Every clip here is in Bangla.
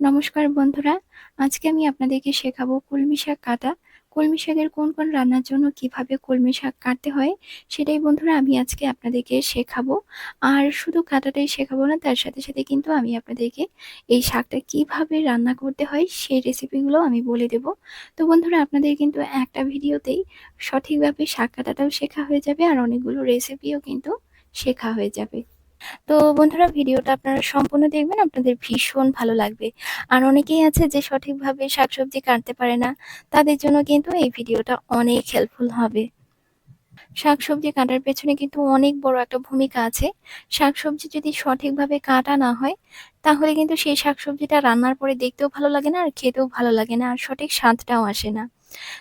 নমস্কার বন্ধুরা, আজকে আমি আপনাদেরকে শেখাবো কলমি শাক কাটা। কলমি শাকের কোন কোন রান্নার জন্য কীভাবে কলমি শাক কাটতে হয় সেটাই বন্ধুরা আমি আজকে আপনাদেরকে শেখাবো। আর শুধু কাটাটাই শেখাবো না, তার সাথে সাথে কিন্তু আমি আপনাদেরকে এই শাকটা কীভাবে রান্না করতে হয় সেই রেসিপিগুলো আমি বলে দেব। তো বন্ধুরা, আপনাদের কিন্তু একটা ভিডিওতেই সঠিকভাবে শাক কাটাটাও শেখা হয়ে যাবে আর অনেকগুলো রেসিপিও কিন্তু শেখা হয়ে যাবে। তো বন্ধুরা ভিডিওটা আপনারা সম্পূর্ণ দেখবেন, আপনাদের ভীষণ ভালো লাগবে। আর অনেকেই আছে যে সঠিকভাবে শাকসবজি কাটতে পারে না, তাদের জন্য কিন্তু এই ভিডিওটা অনেক হেল্পফুল হবে। শাকসবজি কাটার পেছনে কিন্তু অনেক বড় একটা ভূমিকা আছে। শাকসবজি যদি সঠিকভাবে কাটা না হয়, তাহলে কিন্তু সেই শাকসবজিটা রান্নার পরে দেখতেও ভালো লাগে না, আর খেতেও ভালো লাগে না, আর সঠিক স্বাদটাও আসে না।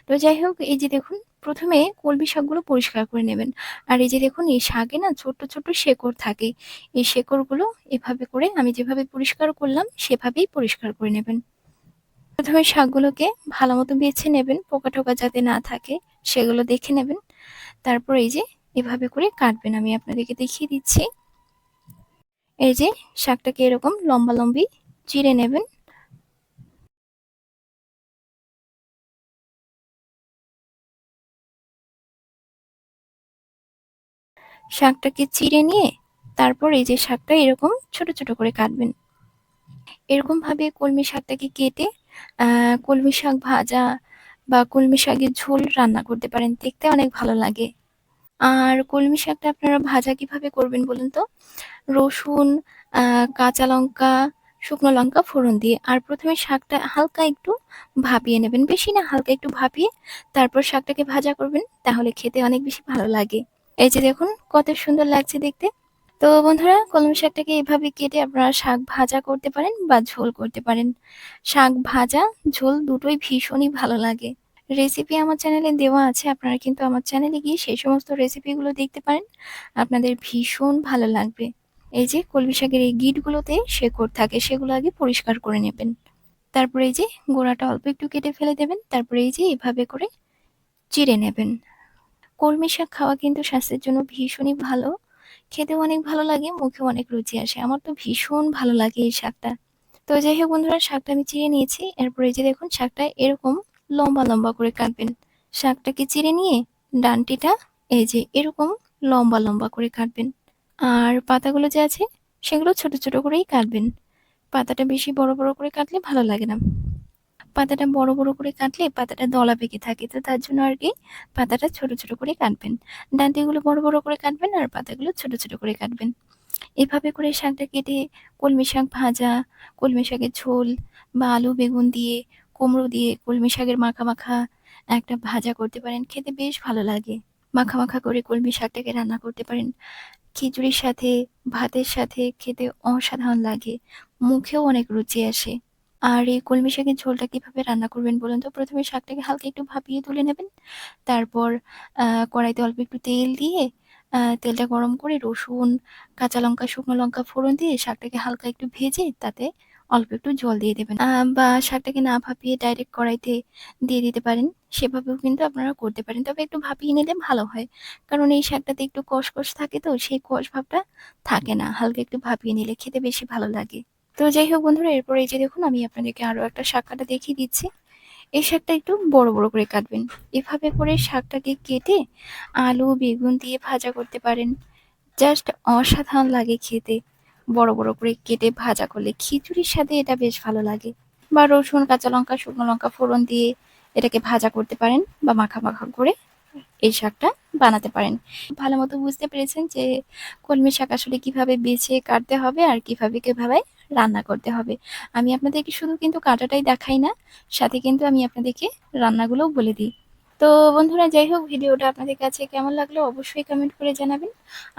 তো যাই হোক, এই যে দেখুন প্রথমে কলমি শাকগুলো পরিষ্কার করে নেবেন। আর এই যে দেখুন, এই শাকে না ছোট্ট ছোট্ট শেকড় থাকে। এই শেকড়গুলো এভাবে করে আমি যেভাবে পরিষ্কার করলাম, সেভাবেই পরিষ্কার করে নেবেন। প্রথমে শাকগুলোকে ভালো মতো বেছে নেবেন, পোকা টোকা যাতে না থাকে, সেগুলো দেখে নেবেন। তারপর এই যে এভাবে করে কাটবেন, আমি আপনাদেরকে দেখিয়ে দিচ্ছি। এই যে শাকটাকে এরকম লম্বা লম্বি চিড়ে নেবেন। শাকটাকে চিড়ে নিয়ে তারপর এই যে শাকটা এরকম ছোট ছোট করে কাটবেন। এরকম ভাবে কলমি শাকটাকে কেটে কলমি শাক ভাজা বা কলমি শাকের ঝোল রান্না করতে পারেন। দেখতে অনেক ভালো লাগে। আর কলমি শাকটা আপনারা ভাজা কীভাবে করবেন বলুন তো? রসুন কাঁচা লঙ্কা, শুকনো লঙ্কা ফোড়ন দিয়ে। আর প্রথমে শাকটা হালকা একটু ভাপিয়ে নেবেন। বেশি না, হালকা একটু ভাপিয়ে তারপর শাকটাকে ভাজা করবেন, তাহলে খেতে অনেক বেশি ভালো লাগে। এই যে দেখুন, কত সুন্দর লাগছে দেখতে। তো বন্ধুরা, কলমি শাকটাকে এভাবে কেটে আপনারা শাক ভাজা করতে পারেন বা ঝোল করতে পারেন। শাক ভাজা, ঝোল দুটোই ভীষণই ভালো লাগে। রেসিপি আমার চ্যানেলে দেওয়া আছে, আপনারা কিন্তু আমার চ্যানেলে গিয়ে সেই সমস্ত রেসিপিগুলো দেখতে পারেন। আপনাদের ভীষণ ভালো লাগবে। এই যে কলমি শাকের এই গিটগুলোতে শেকড় থাকে, সেগুলো আগে পরিষ্কার করে নেবেন। তারপরে এই যে গোড়াটা অল্প একটু কেটে ফেলে দেবেন, তারপরে এই যে এভাবে করে চিড়ে নেবেন। কলমি শাক খাওয়া কিন্তু স্বাস্থ্যের জন্য ভীষণই ভালো। খেতেও অনেক ভালো লাগে, মুখেও অনেক রুচি আসে। আমার তো ভীষণ ভালো লাগে এই শাকটা। তো যাই হোক বন্ধুরা, শাকটা আমি চিড়ে নিয়েছি। এরপরে এই যে দেখুন, শাকটা এরকম লম্বা লম্বা করে কাটবেন। শাকটাকে চিড়ে নিয়ে ডানটিটা এই যে এরকম লম্বা লম্বা করে কাটবেন। আর পাতাগুলো যে আছে, সেগুলো ছোট ছোট করেই কাটবেন। পাতাটা বেশি বড় বড় করে কাটলে ভালো লাগে না। পাতাটা বড় বড় করে কাটলে পাতাটা দলা পেকে থাকে। তো তার জন্য আর কি পাতাটা ছোট ছোট করে কাটবেন। ডান্টিগুলো বড় বড় করে কাটবেন আর পাতাগুলো ছোট ছোট করে কাটবেন। এভাবে করে শাকটা কেটে কলমি শাক ভাজা, কলমি শাকের ঝোল বা আলু, বেগুন দিয়ে, কুমড়ো দিয়ে কলমি শাকের মাখা মাখা একটা ভাজা করতে পারেন। খেতে বেশ ভালো লাগে। মাখা মাখা করে কলমি শাকটাকে রান্না করতে পারেন। খিচুড়ির সাথে, ভাতের সাথে খেতে অসাধারণ লাগে। মুখেও অনেক রুচি আসে। আর এই কলমি শাকের ঝোলটা কীভাবে রান্না করবেন বলুন তো? প্রথমে শাকটাকে হালকা একটু ভাপিয়ে তুলে নেবেন। তারপর কড়াইতে অল্প একটু তেল দিয়ে তেলটা গরম করে রসুন, কাঁচা লঙ্কা, শুকনো লঙ্কা ফোড়ন দিয়ে শাকটাকে হালকা একটু ভেজে তাতে অল্প একটু জল দিয়ে দেবেন। বা শাকটাকে না ভাপিয়ে ডাইরেক্ট কড়াইতে দিয়ে দিতে পারেন। সেভাবেও কিন্তু আপনারা করতে পারেন। তবে একটু ভাপিয়ে নিলে ভালো হয়। কারণ এই শাকটাতে একটু কষকষ থাকে তো, সেই কষ ভাবটা থাকে না। হালকা একটু ভাপিয়ে নিলে খেতে বেশি ভালো লাগে। তো যাই হোক বন্ধুরা, এরপর এই যে দেখুন, আমি আপনাদেরকে আরও একটা শাক কাটা দেখিয়ে দিচ্ছি। এই শাকটা একটু বড় বড় করে কাটবেন। এভাবে করে শাকটাকে কেটে আলু, বেগুন দিয়ে ভাজা করতে পারেন। জাস্ট অসাধারণ লাগে খেতে। বড় বড় করে কেটে ভাজা করলে খিচুড়ির সাথে এটা বেশ ভালো লাগে। বা রসুন, কাঁচা লঙ্কা, শুকনো লঙ্কা ফোড়ন দিয়ে এটাকে ভাজা করতে পারেন বা মাখা মাখা করে এই শাকটা বানাতে পারেন। ভালো মতো বুঝতে পেরেছেন যে কলমি শাক আসলে কীভাবে বেছে কাটতে হবে আর কীভাবে কীভাবে রান্না করতে হবে। আমি আপনাদেরকে শুধু কিন্তু কাটাটাই দেখাই না, সাথে কিন্তু আমি আপনাদেরকে রান্নাগুলোও বলে দিই। তো বন্ধুরা, যাই হোক, ভিডিওটা আপনাদের কাছে কেমন লাগল অবশ্যই কমেন্ট করে জানাবেন।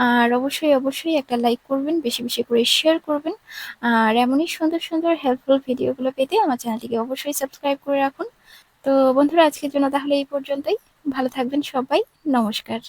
আর অবশ্যই অবশ্যই একটা লাইক করবেন, বেশি বেশি করে শেয়ার করবেন। আর এমনই সুন্দর সুন্দর হেল্পফুল ভিডিওগুলো পেতে আমার চ্যানেলটিকে অবশ্যই সাবস্ক্রাইব করে রাখুন। তো বন্ধুরা, আজকের জন্য তাহলে এই পর্যন্তই। ভালো থাকবেন সবাই। নমস্কার।